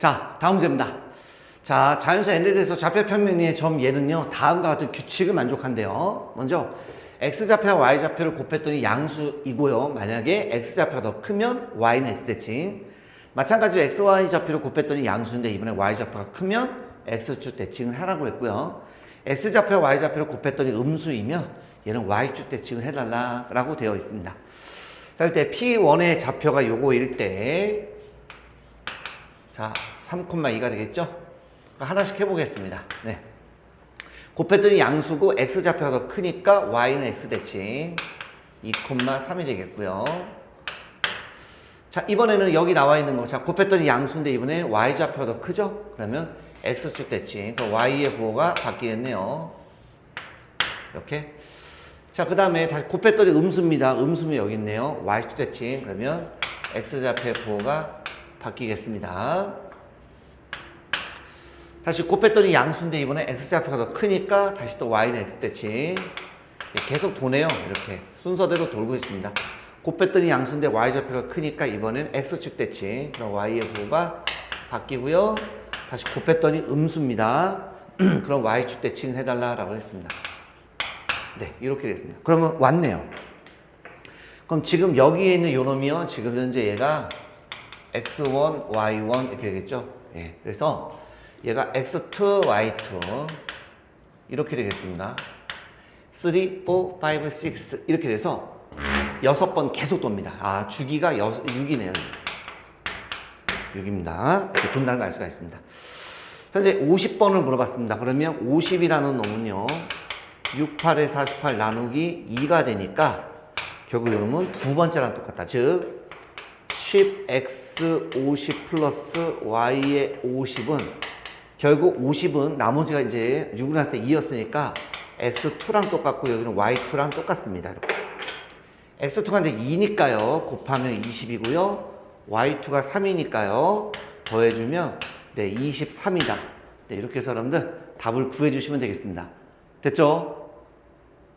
자, 다음 문제입니다. 자, 자연수 n에 대해서 좌표 평면의 점 얘는요, 다음과 같은 규칙을 만족한대요. 먼저, x좌표와 y좌표를 곱했더니 양수이고요. 만약에 x좌표가 더 크면 y는 x대칭. 마찬가지로 x, y좌표를 곱했더니 양수인데 이번에 y좌표가 크면 x축 대칭을 하라고 했고요. x좌표와 y좌표를 곱했더니 음수이면 얘는 y축 대칭을 해달라고 되어 있습니다. 자, 일때 P1의 좌표가 요거일 때, 자, 3,2가 되겠죠? 하나씩 해보겠습니다. 네. 곱했더니 양수고 x좌표가 더 크니까 y는 x대칭 2,3이 되겠고요. 자, 이번에는 여기 나와 있는 거. 자, 곱했더니 양수인데 이번에 y좌표가 더 크죠? 그러면 x축 대칭. 그 y의 부호가 바뀌겠네요. 이렇게. 자, 그 다음에 다시 곱했더니 음수입니다. 음수면 여기 있네요. y축 대칭. 그러면 x좌표의 부호가 바뀌겠습니다. 다시 곱했더니 양수인데 이번에 x좌표가 더 크니까 다시 또 y는 x대칭. 예, 계속 도네요. 이렇게 순서대로 돌고 있습니다. 곱했더니 양수인데 y좌표가 크니까 이번엔 x축 대칭. 그럼 y의 부호가 바뀌고요. 다시 곱했더니 음수입니다. 그럼 y축 대칭 해달라라고 했습니다. 네, 이렇게 됐습니다. 그러면 왔네요. 그럼 지금 여기에 있는 요 놈이요. 지금 현재 얘가 x1, y1 이렇게 되겠죠. 예, 그래서 얘가 x2, y2 이렇게 되겠습니다. 3, 4, 5, 6 이렇게 돼서 여섯 번 계속 돕니다. 아, 주기가 여, 6이네요. 6입니다. 이렇게 돈다는 걸 알 수가 있습니다. 현재 50번을 물어봤습니다. 그러면 50이라는 놈은요. 6, 8에 48 나누기 2가 되니까 결국 이놈은 두 번째랑 똑같다. 즉 10x 50 플러스 y의 50은 결국 50은 나머지가 이제 6을 할때 2였으니까 x2랑 똑같고 여기는 y2랑 똑같습니다. 이렇게. x2가 이제 2니까요. 곱하면 20이고요. y2가 3이니까요. 더해주면 네, 23이다. 네, 이렇게 해서 여러분들 답을 구해주시면 되겠습니다. 됐죠?